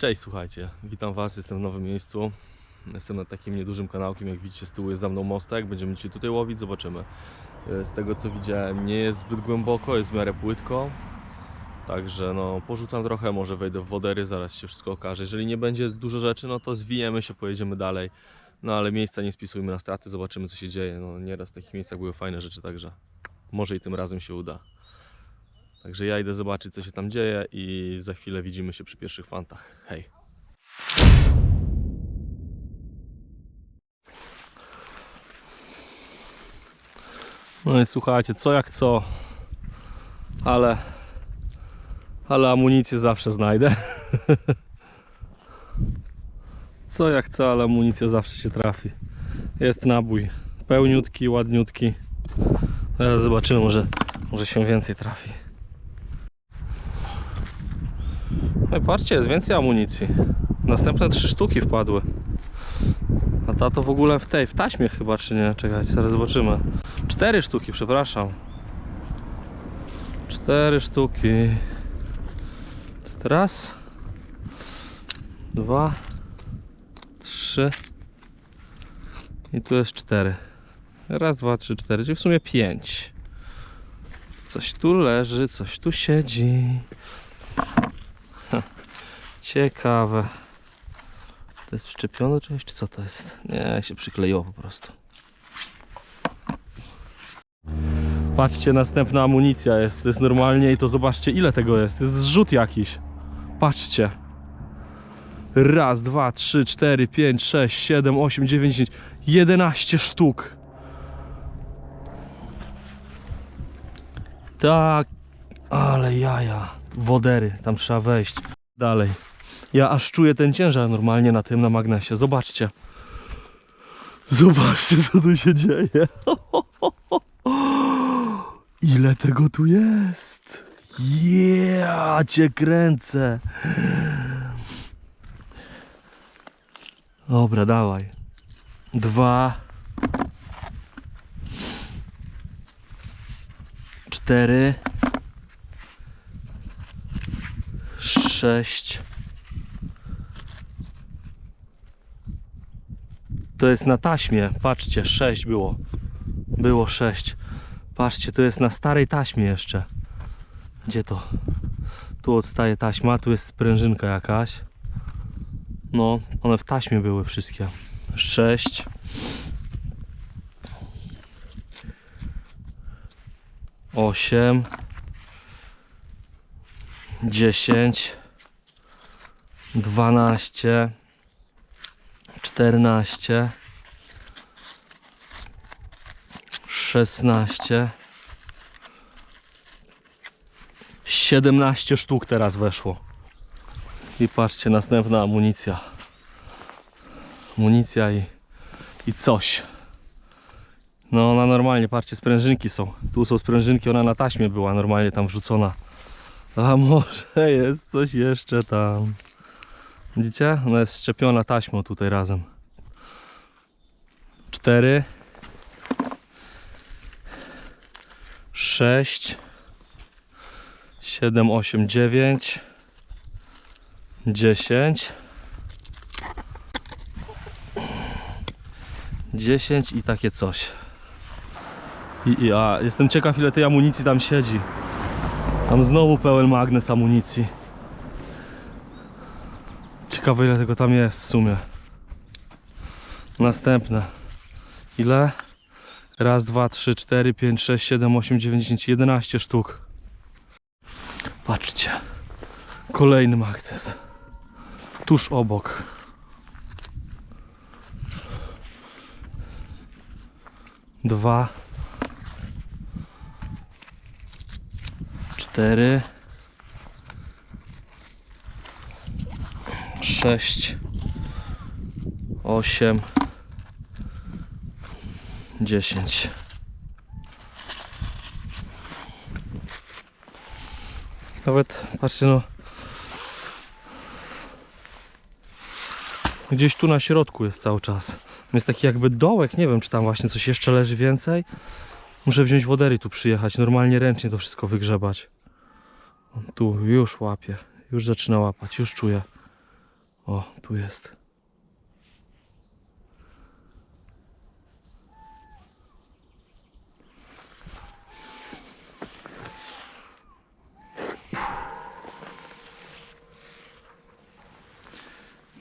Cześć, słuchajcie, witam Was, jestem w nowym miejscu. Jestem nad takim niedużym kanałkiem, jak widzicie z tyłu jest za mną mostek, będziemy dzisiaj tutaj łowić, zobaczymy. E, Z tego co widziałem nie jest zbyt głęboko, jest w miarę płytko. Także no, porzucam trochę, może wejdę w wodery, zaraz się wszystko okaże. Jeżeli nie będzie dużo rzeczy, no to zwijemy się, pojedziemy dalej. No ale miejsca nie spisujmy na straty, zobaczymy co się dzieje. No nieraz w takich miejscach były fajne rzeczy, także może i tym razem się uda. Także ja idę zobaczyć co się tam dzieje i za chwilę widzimy się przy pierwszych fantach. Hej! No i słuchajcie, co jak co, ale, ale amunicję zawsze znajdę. Co jak co, ale amunicja zawsze się trafi. Jest nabój, pełniutki, ładniutki. Teraz zobaczymy, może, może się więcej trafi. I patrzcie, jest więcej amunicji. Następne trzy sztuki wpadły. A ta to w ogóle w tej, w taśmie chyba, czy nie? Czekajcie, zaraz zobaczymy. Cztery sztuki, przepraszam. Cztery sztuki. Raz. Dwa. Trzy. I tu jest cztery. Raz, dwa, trzy, cztery, czyli w sumie pięć. Coś tu leży, coś tu siedzi. Ciekawe. To jest przyczepione czymś, czy co to jest? Nie, się przykleiło po prostu. Patrzcie, następna amunicja jest. To jest normalnie i to zobaczcie ile tego jest. To jest zrzut jakiś. Patrzcie. Raz, dwa, trzy, cztery, pięć, sześć, siedem, osiem, dziewięć, dziesięć, jedenaście sztuk. Tak, ale jaja. Wodery, tam trzeba wejść. Dalej. Ja aż czuję ten ciężar normalnie na tym, na magnesie. Zobaczcie. Zobaczcie, co tu się dzieje. Ile tego tu jest? Ja cię kręcę. Dobra, dawaj. Dwa. Cztery. Sześć. To jest na taśmie. Patrzcie, 6 było. Było 6. Patrzcie, to jest na starej taśmie jeszcze. Gdzie to? Tu odstaje taśma, tu jest sprężynka jakaś. No, one w taśmie były wszystkie. 6. Osiem, dziesięć, dwanaście, czternaście, szesnaście, siedemnaście sztuk teraz weszło. I patrzcie, następna amunicja. Amunicja i, i coś. No ona normalnie, patrzcie, sprężynki są. Tu są sprężynki, ona na taśmie była normalnie tam wrzucona. A może jest coś jeszcze tam. Widzicie? Ona jest szczepiona taśmą tutaj razem. Cztery. Sześć. Siedem, osiem, dziewięć. Dziesięć. Dziesięć i takie coś. I, i a, jestem ciekaw ile tej amunicji tam siedzi. Tam znowu pełen magnes amunicji. Ciekawe ile tego tam jest w sumie. Następne. Ile? Raz, dwa, trzy, cztery, pięć, sześć, siedem, osiem, dziewięć, dziesięć, jedenaście sztuk. Patrzcie. Kolejny magnes. Tuż obok. Dwa. Cztery. Sześć, osiem, dziesięć. Nawet, patrzcie no, gdzieś tu na środku jest cały czas. Jest taki jakby dołek, nie wiem czy tam właśnie coś jeszcze leży więcej. Muszę wziąć wodery tu przyjechać, normalnie ręcznie to wszystko wygrzebać. Tu już łapie, już zaczyna łapać, już czuję. O, tu jest.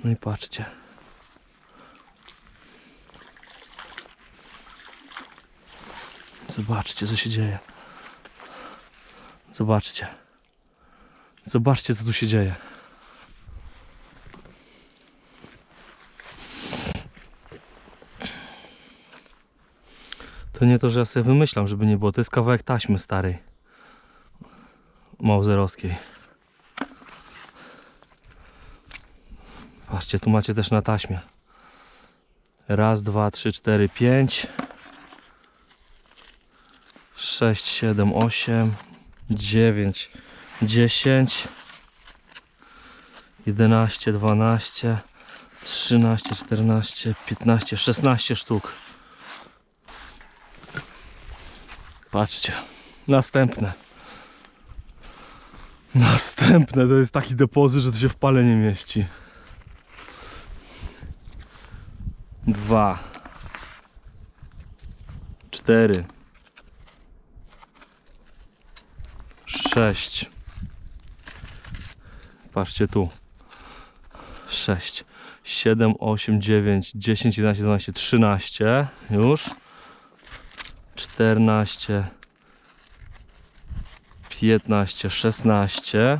No i patrzcie. Zobaczcie, co się dzieje. Zobaczcie. Zobaczcie, co tu się dzieje. To nie to, że ja sobie wymyślam, żeby nie było. To jest kawałek taśmy starej. Mauzerowskiej. Patrzcie, tu macie też na taśmie. Raz, dwa, trzy, cztery, pięć. Sześć, siedem, osiem. Dziewięć, dziesięć. Jedenaście, dwanaście. Trzynaście, czternaście, piętnaście, szesnaście sztuk. Patrzcie. Następne. Następne to jest taki depozyt, że to się w pale nie mieści. Dwa. Cztery. Sześć. Patrzcie tu. Sześć. Siedem, osiem, dziewięć, dziesięć, jedenaście, dwanaście, trzynaście. Już. 14 15 16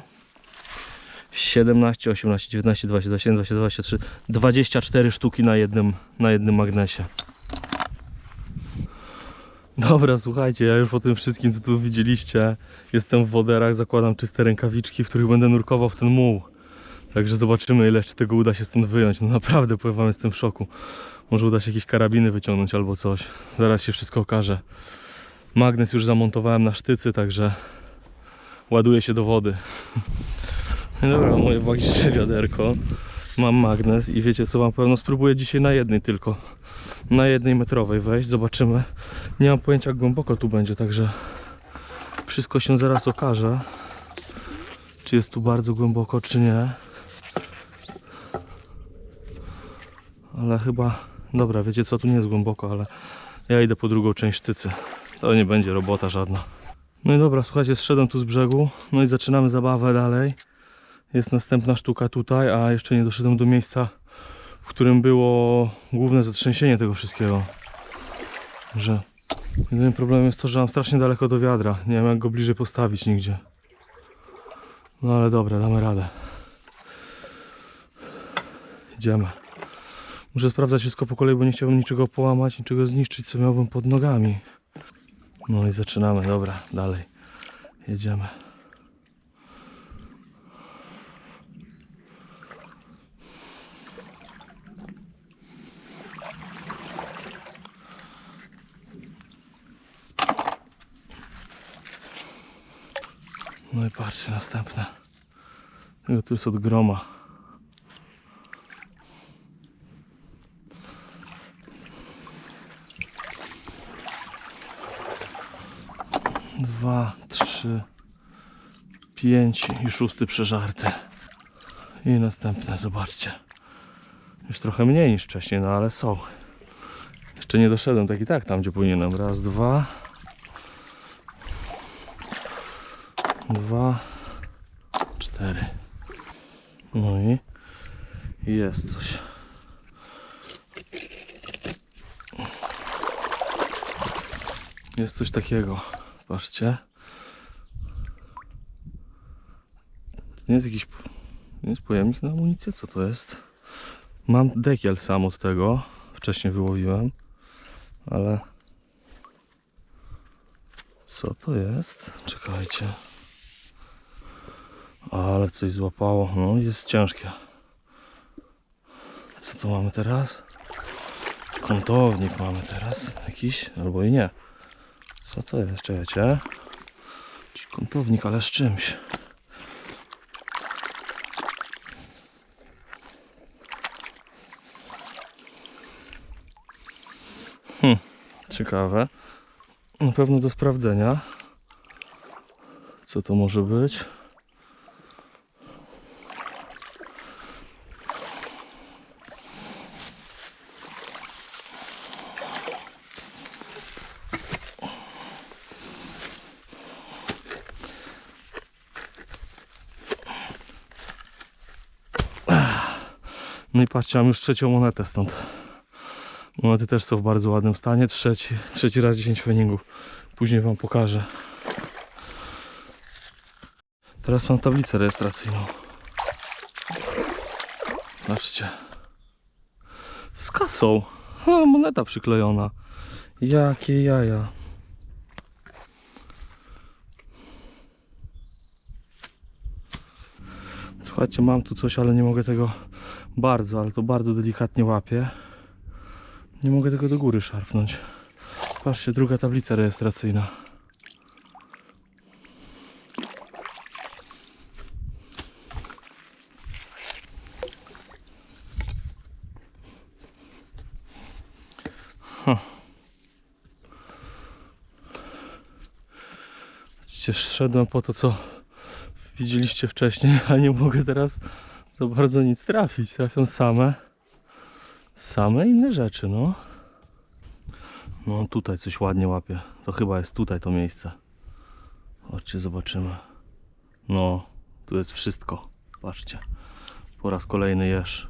17 18 19 20 21 22 23 24 sztuki na jednym na jednym magnesie Dobra, słuchajcie, ja już po tym wszystkim, co tu widzieliście, jestem w woderach, zakładam czyste rękawiczki, w których będę nurkował w ten muł. Także zobaczymy, ile jeszcze tego uda się stąd wyjąć. No naprawdę, powiem wam, jestem w szoku. Może uda się jakieś karabiny wyciągnąć albo coś. Zaraz się wszystko okaże. Magnes już zamontowałem na sztycy, także ładuje się do wody. Dobra, moje magiczne wiaderko. Mam magnes i wiecie co wam powiem? No spróbuję dzisiaj na jednej tylko. Na jednej metrowej wejść, zobaczymy. Nie mam pojęcia jak głęboko tu będzie, także wszystko się zaraz okaże. Czy jest tu bardzo głęboko, czy nie. Ale chyba, dobra, wiecie co, tu nie jest głęboko, ale ja idę po drugą część sztycy. To nie będzie robota żadna. No i dobra, słuchajcie, zszedłem tu z brzegu, no i zaczynamy zabawę dalej. Jest następna sztuka tutaj, a jeszcze nie doszedłem do miejsca, w którym było główne zatrzęsienie tego wszystkiego. Że jedynym problemem jest to, że mam strasznie daleko do wiadra. Nie wiem jak go bliżej postawić nigdzie. No ale dobra, damy radę. Idziemy. Muszę sprawdzać wszystko po kolei, bo nie chciałbym niczego połamać, niczego zniszczyć, co miałbym pod nogami. No i zaczynamy, dobra, dalej. Jedziemy. No i patrzcie, następne. Tego tu jest od groma. Dwa, trzy, pięć i szósty przeżarty. I następne, zobaczcie. Już trochę mniej niż wcześniej, no ale są. Jeszcze nie doszedłem tak i tak tam, gdzie powinienem. Raz, dwa. Dwa, cztery. No i jest coś. Jest coś takiego. Patrzcie. Nie jest jakiś. Nie jest pojemnik na amunicję? Co to jest? Mam dekiel sam od tego. Wcześniej wyłowiłem. Ale. Co to jest? Czekajcie. Ale coś złapało. No, jest ciężkie. Co tu mamy teraz? Kątownik mamy teraz. Jakiś? Albo i nie. Co to jest? Czekajcie. Jakiś kątownik, ale z czymś. ciekawe. Na pewno do sprawdzenia. Co to może być? No i patrzcie, mam już trzecią monetę stąd. Monety też są w bardzo ładnym stanie. Trzeci, trzeci raz 10 feningów. Później wam pokażę. Teraz mam tablicę rejestracyjną. Patrzcie. Z kasą. Ha, moneta przyklejona. Jakie jaja. Słuchajcie, mam tu coś, ale nie mogę tego bardzo, ale to bardzo delikatnie łapię. Nie mogę tego do góry szarpnąć. Patrzcie, druga tablica rejestracyjna. Huh. Szedłem po to, co widzieliście wcześniej, a nie mogę teraz za bardzo nic trafić. Trafią same, same inne rzeczy, no. No tutaj coś ładnie łapie. To chyba jest tutaj to miejsce. Chodźcie, zobaczymy. No, tu jest wszystko. Patrzcie. Po raz kolejny jesz.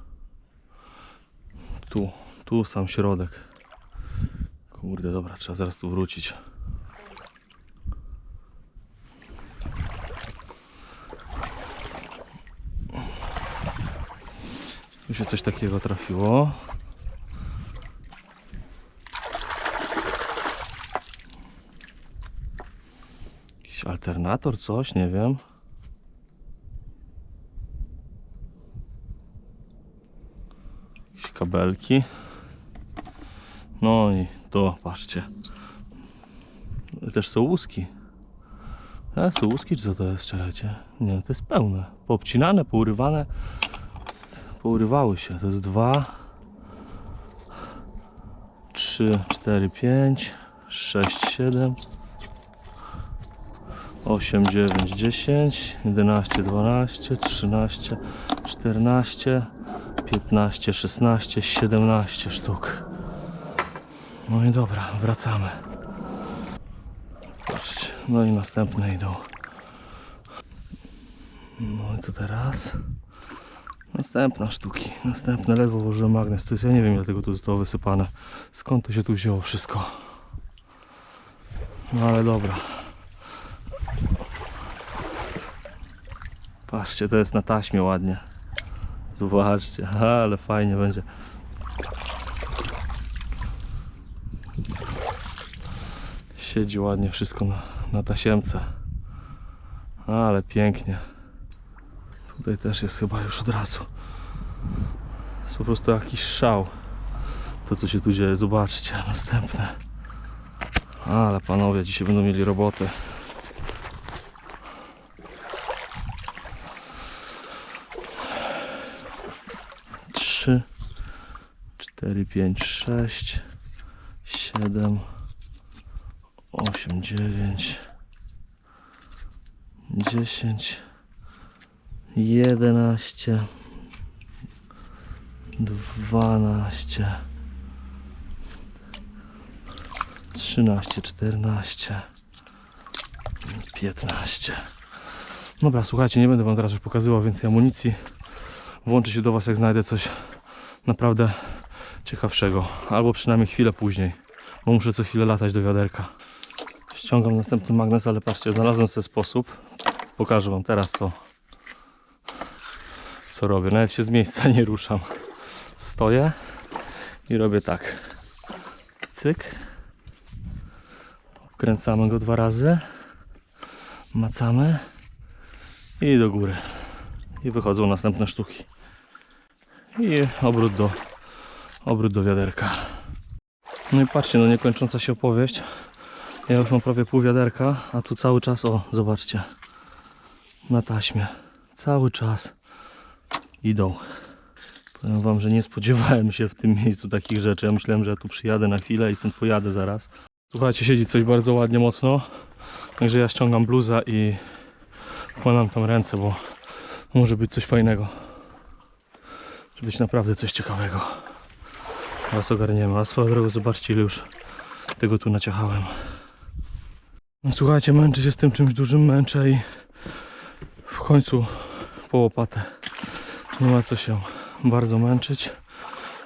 Tu, tu sam środek. Kurde, dobra, trzeba zaraz tu wrócić. Tu się coś takiego trafiło. Jakiś alternator, coś, nie wiem. Jakieś kabelki. No i to, patrzcie. Też są łuski. A, są łuski, czy co to jest? Czekajcie. Nie, to jest pełne. Poobcinane, pourywane. Pourywały się. To jest dwa, trzy, cztery, pięć, sześć, siedem, osiem, dziewięć, dziesięć, jedenaście, dwanaście, trzynaście, czternaście, piętnaście, szesnaście, siedemnaście sztuk. No i dobra, wracamy. Patrzcie, no i następne idą. No i co teraz? Następna sztuki, następne ledwo włożyłem magnes. Tu jest, ja nie wiem ile tego tu zostało wysypane. Skąd to się tu wzięło wszystko? No ale dobra. Patrzcie, to jest na taśmie ładnie. Zobaczcie, ale fajnie będzie. Siedzi ładnie wszystko na, na tasiemce. Ale pięknie. Tutaj też jest chyba już od razu. Jest po prostu jakiś szał. To co się tu dzieje, zobaczcie, następne. Ale panowie dzisiaj będą mieli robotę. 4, 5, 6, 7, 8, 9, 10, 11, 12, 13, 14, 15. Dobra, słuchajcie, nie będę Wam teraz już pokazywał więcej amunicji. Włączę się do Was, jak znajdę coś naprawdę ciekawszego, albo przynajmniej chwilę później, bo muszę co chwilę latać do wiaderka. Ściągam następny magnes, ale patrzcie, znalazłem sobie sposób. Pokażę wam teraz co co robię. Nawet się z miejsca nie ruszam. Stoję i robię tak. Cyk. Wkręcamy go dwa razy. Macamy. I do góry. I wychodzą następne sztuki. I obrót do, obrót do wiaderka. No i patrzcie, no niekończąca się opowieść. Ja już mam prawie pół wiaderka, a tu cały czas, o, zobaczcie. Na taśmie. Cały czas idą. Powiem wam, że nie spodziewałem się w tym miejscu takich rzeczy. Ja myślałem, że ja tu przyjadę na chwilę i stąd pojadę zaraz. Słuchajcie, siedzi coś bardzo ładnie mocno. Także ja ściągam bluza i wkładam tam ręce, bo może być coś fajnego. Może być naprawdę coś ciekawego. Teraz ogarniemy. A swoją drogą zobaczcie ile już tego tu naciachałem. No, słuchajcie, męczę się z tym czymś dużym, męczę i w końcu po łopatę. Nie ma co się. bardzo męczyć.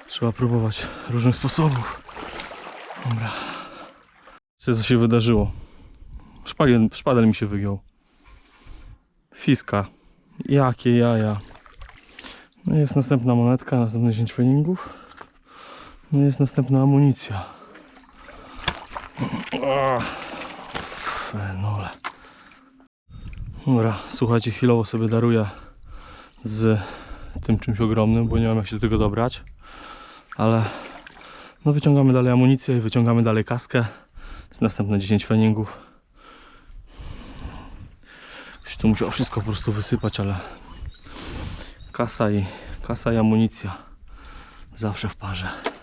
Trzeba próbować różnych sposobów. Dobra. Co się wydarzyło? Szpagiel, szpadel mi się wygiął. Fiska. Jakie jaja. No jest następna monetka, następne 10 feningów. No jest następna amunicja. Fenole. Dobra, słuchajcie, chwilowo sobie daruję z tym czymś ogromnym, bo nie wiem jak się do tego dobrać. Ale no wyciągamy dalej amunicję i wyciągamy dalej kaskę. Jest następne 10 feningów. Ktoś tu musiał wszystko po prostu wysypać, ale kasa i kasa i amunicja zawsze w parze.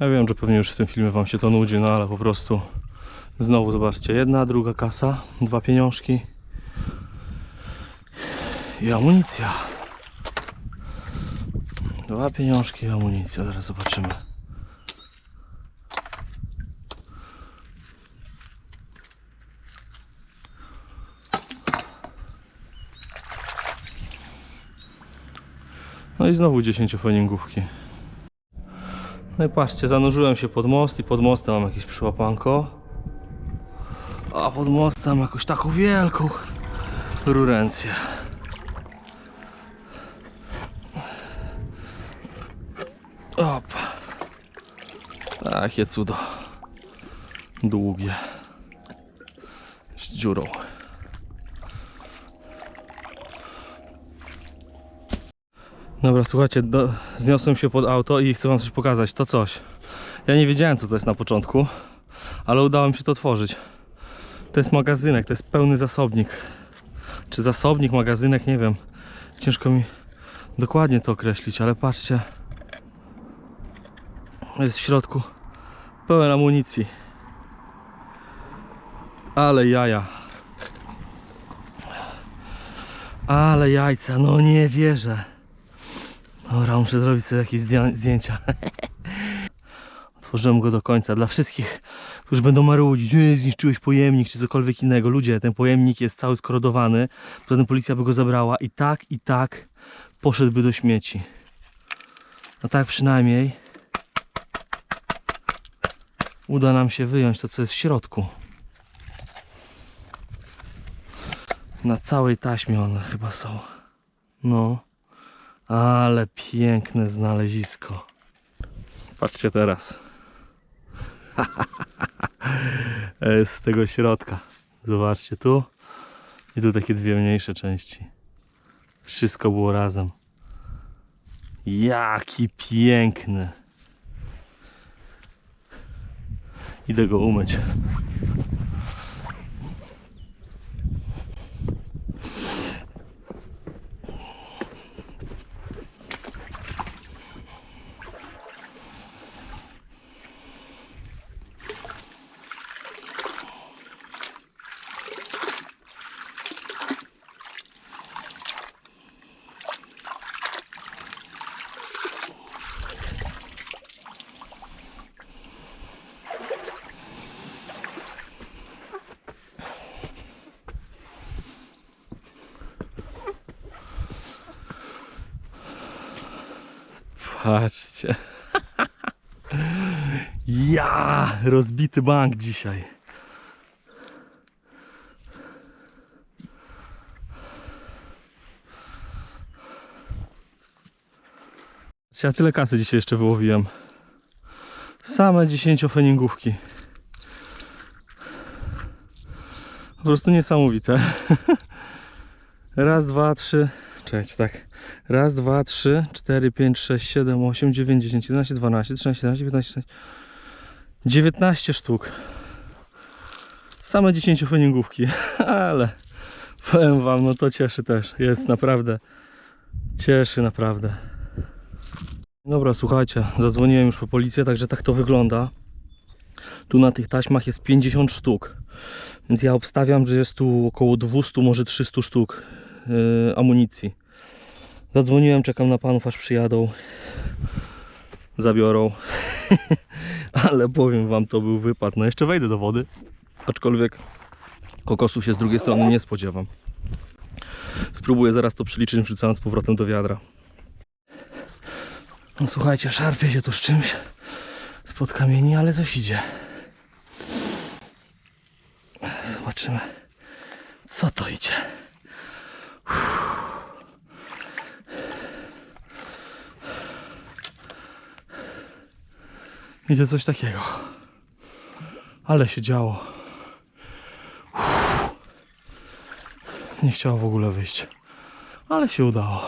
Ja wiem, że pewnie już w tym filmie Wam się to nudzi, no ale po prostu znowu zobaczcie, jedna, druga kasa, dwa pieniążki i amunicja. Dwa pieniążki i amunicja, zaraz zobaczymy. No i znowu 10 feningówki. No i patrzcie, zanurzyłem się pod most i pod mostem mam jakieś przyłapanko. A pod mostem jakąś taką wielką rurencję. Op. Takie cudo. Długie. Z dziurą. Dobra, słuchajcie, do, zniosłem się pod auto i chcę wam coś pokazać. To coś. Ja nie wiedziałem co to jest na początku, ale udało mi się to otworzyć. To jest magazynek, to jest pełny zasobnik. Czy zasobnik, magazynek, nie wiem. Ciężko mi dokładnie to określić, ale patrzcie. Jest w środku pełen amunicji. Ale jaja. Ale jajca, no nie wierzę. Dobra, muszę zrobić sobie jakieś zdję- zdjęcia. Otworzyłem go do końca. Dla wszystkich, którzy będą marudzić, nie, zniszczyłeś pojemnik czy cokolwiek innego. Ludzie, ten pojemnik jest cały skorodowany. Potem policja by go zabrała i tak, i tak poszedłby do śmieci. No tak przynajmniej uda nam się wyjąć to, co jest w środku. Na całej taśmie one chyba są. No. Ale piękne znalezisko. Patrzcie teraz. E, Z tego środka. Zobaczcie tu. I tu takie dwie mniejsze części. Wszystko było razem. Jaki piękny. Idę go umyć. Patrzcie. Ja, rozbity bank dzisiaj. Ja tyle kasy dzisiaj jeszcze wyłowiłem. Same 10 feningówki. Po prostu niesamowite. Raz, dwa, trzy. Czekajcie, tak. Raz, dwa, trzy, cztery, pięć, sześć, siedem, osiem, dziewięć, dziesięć, jedenaście, dwanaście, trzynaście, czternaście, piętnaście, dziewiętnaście sztuk. Same 10 feningówki, ale powiem wam, no to cieszy też. Jest naprawdę, cieszy naprawdę. Dobra, słuchajcie, zadzwoniłem już po policję, także tak to wygląda. Tu na tych taśmach jest 50 sztuk, więc ja obstawiam, że jest tu około 200, może 300 sztuk yy, amunicji. Zadzwoniłem, czekam na panów aż przyjadą. Zabiorą. Ale powiem wam, to był wypad. No jeszcze wejdę do wody. Aczkolwiek kokosu się z drugiej strony nie spodziewam. Spróbuję zaraz to przeliczyć, wrzucając powrotem do wiadra. No słuchajcie, szarpie się tu z czymś spod kamieni, ale coś idzie. Zobaczymy, co to idzie. Idzie coś takiego. Ale się działo. Nie chciało w ogóle wyjść. Ale się udało.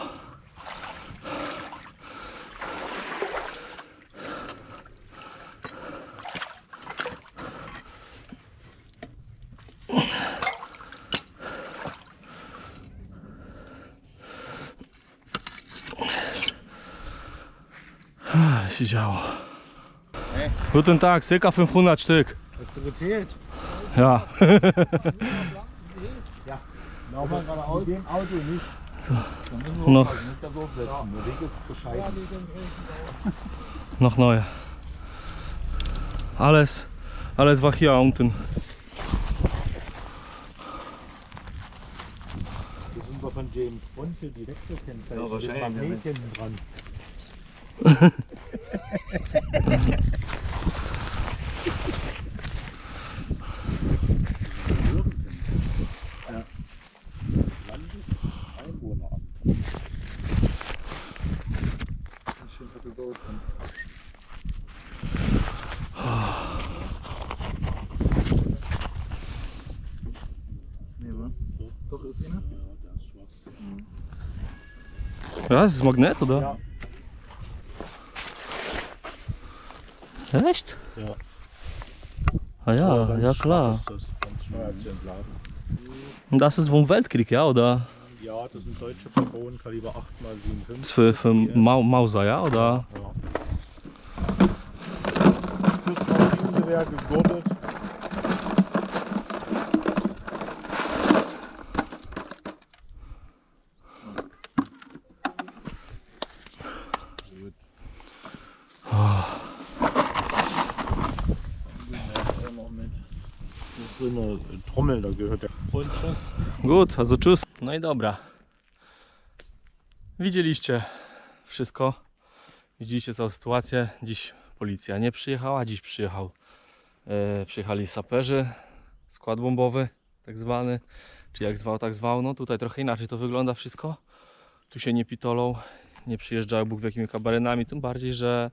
Ale się działo. Guten Tag, circa 500 Stück. Hast du gezählt? Ja. Nochmal geradeaus. Mit dem Auto nicht. Dann müssen wir Noch. bescheiden. Noch neue. Alles, alles war hier unten. Das sind wir von James Bond für die Wechselkennzeichen. Ja, wahrscheinlich, Mit Magnetchen dran. Ja, das ist Magnet, oder? Ja. Echt? Ja. Ah ja, ja schwach klar. Ist das. Ganz. Und das ist vom Weltkrieg, ja, oder? Ja, das sind deutsche Patronen, Kaliber 8 x 57 Für, für Mau Mauser, ja, oder? Ja. Plus Maschinengewehr gegurtet. Gut. Trommel, da gehört der Und tschüss. Good, also tschüss. No i dobra. Widzieliście wszystko. Widzieliście całą sytuację. Dziś policja nie przyjechała, dziś przyjechał, e, przyjechali saperzy, skład bombowy tak zwany, czy jak zwał, tak zwał. No tutaj trochę inaczej to wygląda wszystko. Tu się nie pitolą, nie przyjeżdżają Bóg w jakimi kabarenami, tym bardziej, że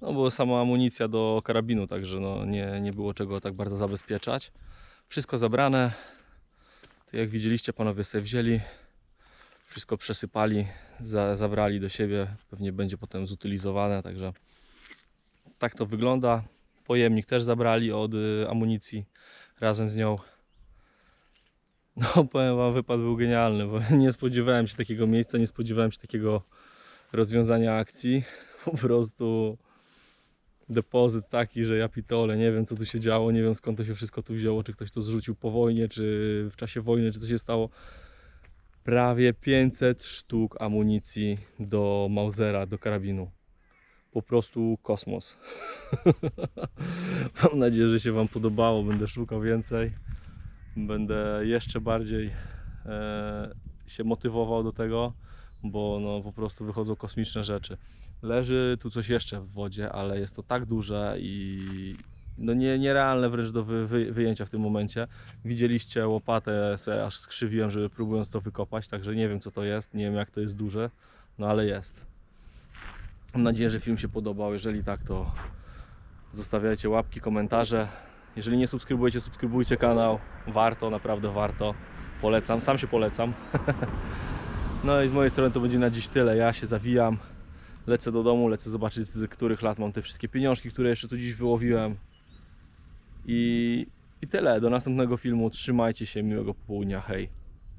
no, była sama amunicja do karabinu, także no, nie, nie było czego tak bardzo zabezpieczać. Wszystko zabrane, to jak widzieliście, panowie sobie wzięli, wszystko przesypali, za, zabrali do siebie. Pewnie będzie potem zutylizowane, także tak to wygląda. Pojemnik też zabrali od y, amunicji razem z nią. No, powiem Wam, wypad był genialny, bo nie spodziewałem się takiego miejsca, nie spodziewałem się takiego rozwiązania akcji. Po prostu depozyt taki, że ja pitole, nie wiem co tu się działo, nie wiem skąd to się wszystko tu wzięło, czy ktoś to zrzucił po wojnie, czy w czasie wojny, czy co się stało. Prawie 500 sztuk amunicji do Mausera, do karabinu. Po prostu kosmos. Mam nadzieję, że się Wam podobało. Będę szukał więcej. Będę jeszcze bardziej e, się motywował do tego, bo no, po prostu wychodzą kosmiczne rzeczy. Leży tu coś jeszcze w wodzie, ale jest to tak duże i no nie, nierealne wręcz do wy, wy, wyjęcia w tym momencie. Widzieliście łopatę, se aż skrzywiłem, żeby próbując to wykopać, także nie wiem co to jest, nie wiem jak to jest duże, no ale jest. Mam nadzieję, że film się podobał. Jeżeli tak, to zostawiajcie łapki, komentarze. Jeżeli nie subskrybujecie, subskrybujcie kanał. Warto, naprawdę warto. Polecam, sam się polecam. No i z mojej strony to będzie na dziś tyle. Ja się zawijam. Lecę do domu, lecę zobaczyć z których lat mam te wszystkie pieniążki, które jeszcze tu dziś wyłowiłem. I, i tyle. Do następnego filmu. Trzymajcie się. Miłego popołudnia. Hej.